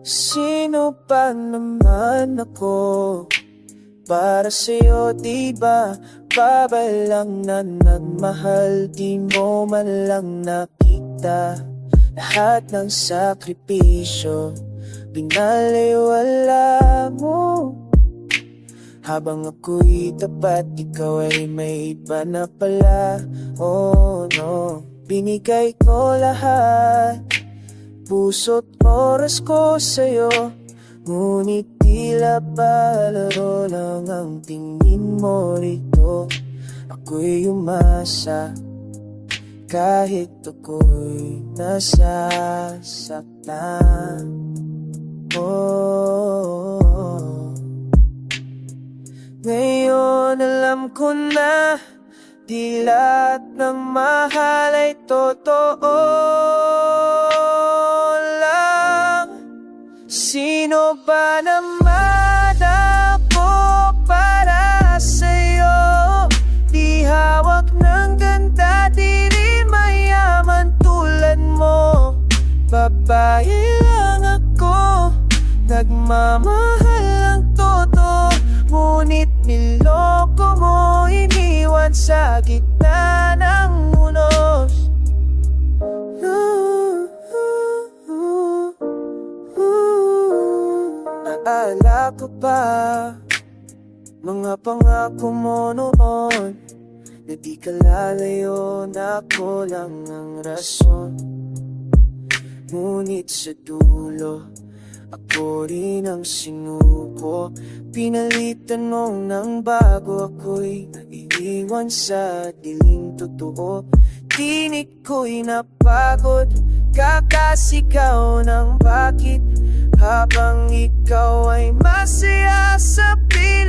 Sino pa naman ako? Para sa'yo diba? Babae lang na nagmahal Di mo man lang nakita. Lahat ng sakripisyo Binaliwala mo. Habang ako'y tapat Ikaw ay may iba na pala. Oh no. Binigay ko lahat Puso't oras ko sa'yo Ngunit tila palaro lang ang tingin mo rito. Ako'y umasa Kahit ako'y nasasaktan. Oh. Ngayon alam ko na Di lahat ng mahal ay totoo Sino ba naman ako para sa'yo? Di hawak ng ganda, di rin mayaman tulad mo Babae lang ako, nagmamahal ang todo Ngunit niloko mo, iniwan sa gitna ng Naala ko pa Mga pangako mo noon Na di ka lalayo na ako lang ang rason. Ngunit sa dulo Ako rin ang sinuko. Pinalitan mo ng bago ako'y Naiiwan sa dilim totoo. Tinig ko'y napagod Kakasigaw ng bakit Habang ikaw ay masaya sa piling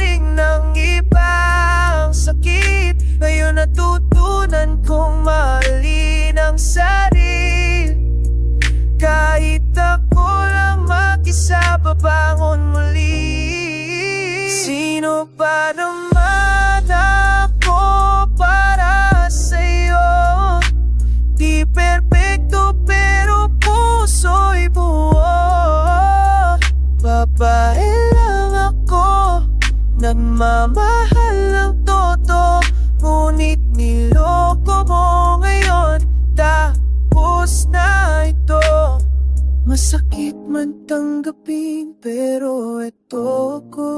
Nagmamahal ng todo Ngunit niloko mo ngayon. Tapos na ito. Masakit man tanggapin Pero eto ko.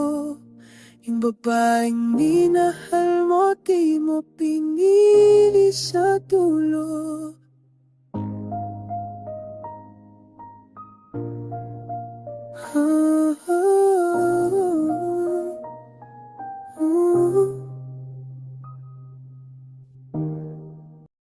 Yung babaeng minahal mo Di mo pinili sa dulo